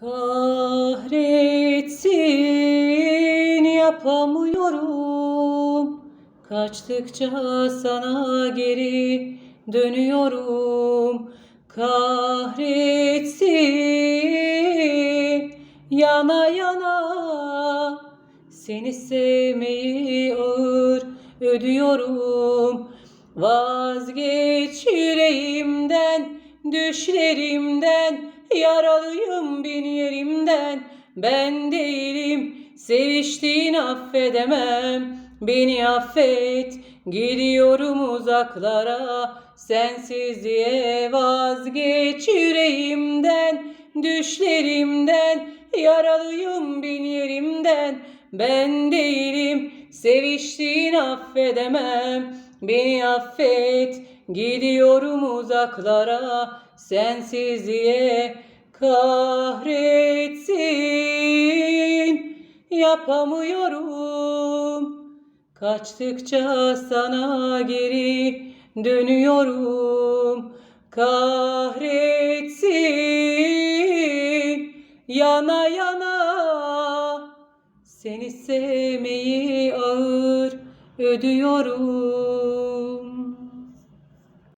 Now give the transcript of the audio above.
Kahretsin yapamıyorum. Kaçtıkça sana geri dönüyorum. Kahretsin yana yana Seni sevmeyi ağır ödüyorum. Vazgeç yüreğimden, düşlerimden Yaralıyım bin yerimden. Ben değilim, seviştiğin affedemem. Beni affet, gidiyorum uzaklara. Sensizliğe vazgeç yüreğimden Düşlerimden, yaralıyım bin yerimden. Ben değilim, seviştiğin affedemem. Beni affet, gidiyorum uzaklara. Sensizliğe kahretsin Yapamıyorum. Kaçtıkça sana geri dönüyorum. Kahretsin yana yana. Seni sevmeyi ağır ödüyorum